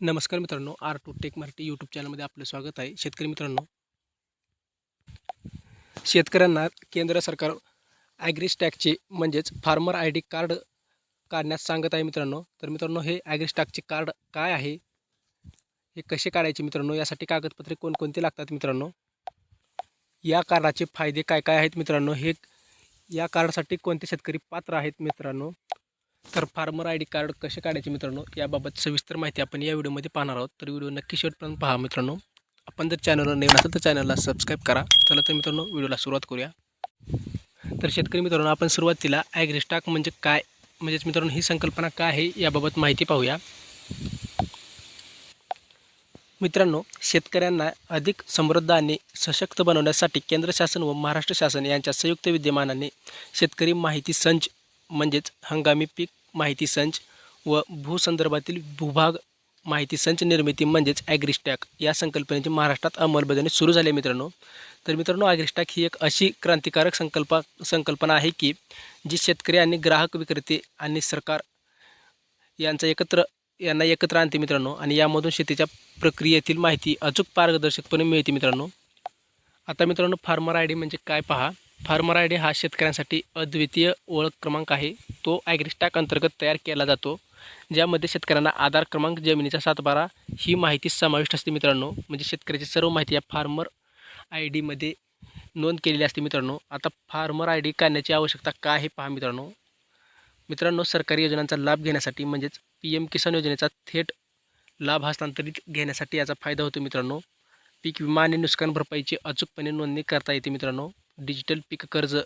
नमस्कार मित्रांनो R two tech Marathi YouTube चॅनलमध्ये आपलं स्वागत आहे. शेतकरी मित्रांनो शेतकऱ्यांना केंद्र सरकार ॲग्रीस्टॅकचे म्हणजेच फार्मर आय डी कार्ड काढण्यास सांगत आहे मित्रांनो. तर मित्रांनो हे ॲग्रीस्टॅकचे कार्ड काय आहे? हे कसे काढायचे मित्रांनो? यासाठी कागदपत्रे कोणकोणती लागतात मित्रांनो? या कार्डाचे फायदे काय काय आहेत मित्रांनो? हे या कार्डसाठी कोणते शेतकरी पात्र आहेत मित्रांनो? तर फार्मर आय डी कार्ड कसे काढायचे मित्रांनो? याबाबत सविस्तर माहिती आपण या व्हिडिओमध्ये पाहणार आहोत. तर व्हिडिओ नक्की शेवटपर्यंत पहा मित्रांनो. आपण जर चॅनलवर नवीन असेल तर चॅनलला सबस्क्राईब करा. चला तर मित्रांनो व्हिडिओला सुरुवात करूया. तर शेतकरी मित्रांनो आपण सुरुवातीला ॲग्रिस्टाक म्हणजे काय? म्हणजेच मित्रांनो ही संकल्पना काय आहे? याबाबत माहिती पाहूया. मित्रांनो शेतकऱ्यांना अधिक समृद्ध आणि सशक्त बनवण्यासाठी केंद्र शासन व महाराष्ट्र शासन यांच्या संयुक्त विद्यमानाने शेतकरी माहिती संच म्हणजेच हंगामी पीक माहिती संच व भूसंदर्भातील भूभाग माहिती संच निर्मिती म्हणजेच ॲग्रिस्टॅक या संकल्पनेची महाराष्ट्रात अंमलबजावणी सुरू झाली आहे मित्रांनो. तर मित्रांनो ॲग्रिस्टॅक ही एक अशी क्रांतिकारक संकल्पा संकल्पना आहे की जी शेतकरी आणि ग्राहक विक्रेते आणि सरकार यांचा एकत्र यांना एकत्र आणते मित्रांनो आणि यामधून शेतीच्या प्रक्रियेतील माहिती अचूक पारदर्शकपणे मिळते मित्रांनो. आता मित्रांनो फार्मर आय डी म्हणजे काय पहा. फार्मर आय डी हा शेतकऱ्यांसाठी अद्वितीय ओळख क्रमांक आहे. तो ॲग्रिस्टॅक अंतर्गत तयार केला जातो ज्यामध्ये शेतकऱ्यांना आधार क्रमांक जमिनीचा सातबारा ही माहिती समाविष्ट असते मित्रांनो. म्हणजे शेतकऱ्याची सर्व माहिती या फार्मर आय डीमध्ये नोंद केलेली असते मित्रांनो. आता फार्मर आय डी काढण्याची आवश्यकता काय आहे पहा मित्रांनो. मित्रांनो सरकारी योजनांचा लाभ घेण्यासाठी म्हणजेच पी एम किसान योजनेचा थेट लाभ हस्तांतरित घेण्यासाठी याचा फायदा होतो मित्रांनो. पीक विमा आणि नुकसान भरपाईची अचूकपणे नोंदणी करता येते मित्रांनो. डिजिटल पीक कर्ज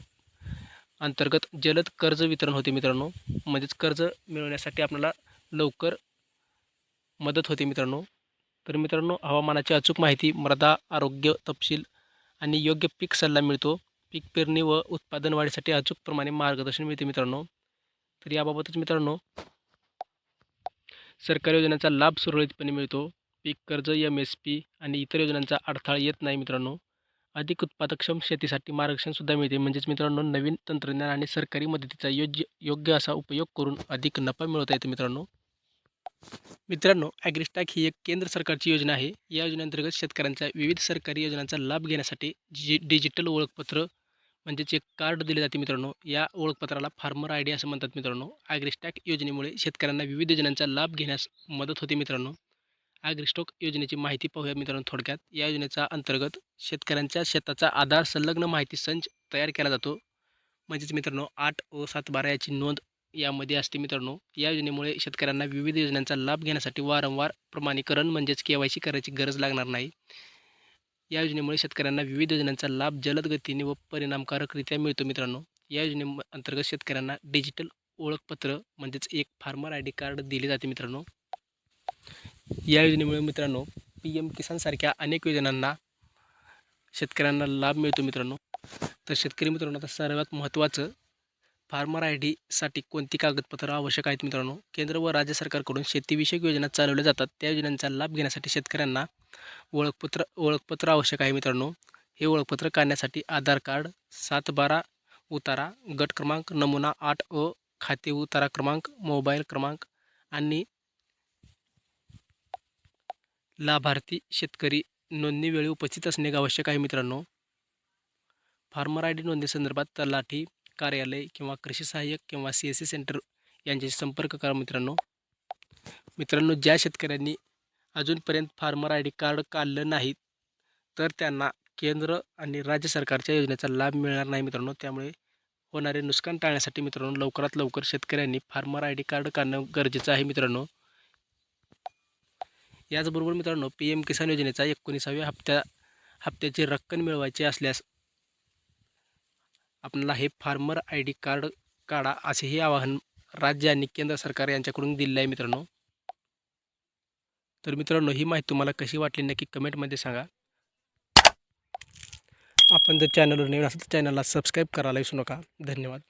अंतर्गत जलद कर्ज वितरण होते मित्रांनो. म्हणजेच कर्ज मिळवण्यासाठी आपल्याला लवकर मदत होते मित्रांनो. तर मित्रांनो हवामानाची अचूक माहिती मृदा आरोग्य तपशील आणि योग्य पीक सल्ला मिळतो. पीक पेरणी व उत्पादन वाढीसाठी अचूकप्रमाणे मार्गदर्शन मिळते मित्रांनो. तर याबाबतच मित्रांनो सरकारी योजनांचा लाभ सुरळीतपणे मिळतो. पीक कर्ज एम एस पी आणि इतर योजनांचा अडथळा येत नाही मित्रांनो. अधिक उत्पादकक्षम शेतीसाठी मार्गदर्शनसुद्धा मिळते. म्हणजेच मित्रांनो नवीन तंत्रज्ञान आणि सरकारी मदतीचा योग्य योग्य असा उपयोग करून अधिक नफा मिळवता येतो मित्रांनो. मित्रांनो ॲग्रिस्टॅक ही एक केंद्र सरकारची योजना आहे. या योजनेअंतर्गत शेतकऱ्यांच्या विविध सरकारी योजनांचा लाभ घेण्यासाठी जी डिजिटल ओळखपत्र म्हणजेच एक कार्ड दिले जाते मित्रांनो. या ओळखपत्राला फार्मर आय डी असं म्हणतात मित्रांनो. ॲग्रिस्टॅक योजनेमुळे शेतकऱ्यांना विविध योजनांचा लाभ घेण्यास मदत होते मित्रांनो. ॲग्रिस्टॉक योजनेची माहिती पाहूया मित्रांनो थोडक्यात. या योजनेचा अंतर्गत शेतकऱ्यांच्या शेताचा आधार संलग्न माहिती संच तयार केला जातो. म्हणजेच मित्रांनो आठ व सात बारा याची नोंद यामध्ये असते मित्रांनो. या योजनेमुळे शेतकऱ्यांना विविध योजनांचा लाभ घेण्यासाठी वारंवार प्रमाणीकरण म्हणजेच के वाय सी करायची गरज लागणार नाही. या योजनेमुळे शेतकऱ्यांना विविध योजनांचा लाभ जलद गतीने व परिणामकारकरित्या मिळतो मित्रांनो. या योजने अंतर्गत शेतकऱ्यांना डिजिटल ओळखपत्र म्हणजेच एक फार्मर आय डी कार्ड दिले जाते मित्रांनो. या योजनेमुळे मित्रांनो पी एम किसानसारख्या अनेक योजनांना शेतकऱ्यांना लाभ मिळतो मित्रांनो. तर शेतकरी मित्रांनो आता सर्वात महत्त्वाचं फार्मर आय डीसाठी कोणती कागदपत्रं आवश्यक आहेत मित्रांनो? केंद्र व राज्य सरकारकडून शेतीविषयक योजना चालवल्या जातात. त्या योजनांचा लाभ घेण्यासाठी शेतकऱ्यांना ओळखपत्र ओळखपत्र आवश्यक आहे मित्रांनो. हे ओळखपत्र काढण्यासाठी आधार कार्ड सात बारा उतारा गट क्रमांक नमुना आठ अ खाते उतारा क्रमांक मोबाईल क्रमांक आणि लाभार्थी शेतकरी नोंदणीवेळी उपस्थित असणे आवश्यक आहे मित्रांनो. फार्मर आय डी नोंदणीसंदर्भात तलाठी कार्यालय किंवा कृषी सहाय्यक किंवा सी एस सी सेंटर यांच्याशी संपर्क करा मित्रांनो. मित्रांनो ज्या शेतकऱ्यांनी अजूनपर्यंत फार्मर आय डी कार्ड काढलं नाही तर त्यांना केंद्र आणि राज्य सरकारच्या योजनेचा लाभ मिळणार नाही मित्रांनो. त्यामुळे होणारे नुकसान टाळण्यासाठी मित्रांनो लवकरात लवकर शेतकऱ्यांनी फार्मर आय डी कार्ड काढणं गरजेचं आहे मित्रांनो. याचबरोबर मित्रांनो पी एम किसान योजनेचा एकोणीसाव्या हप्त्या हप्त्याची रक्कम मिळवायची असल्यास आपल्याला हे फार्मर आय डी कार्ड काढा असेही आवाहन राज्य आणि केंद्र सरकार यांच्याकडून दिलेलं आहे मित्रांनो. तर मित्रांनो ही माहिती तुम्हाला कशी वाटली नक्की कमेंटमध्ये सांगा. आपण जर चॅनलवर नवीन असेल तर चॅनलला सबस्क्राईब करायला विसरू नका. धन्यवाद.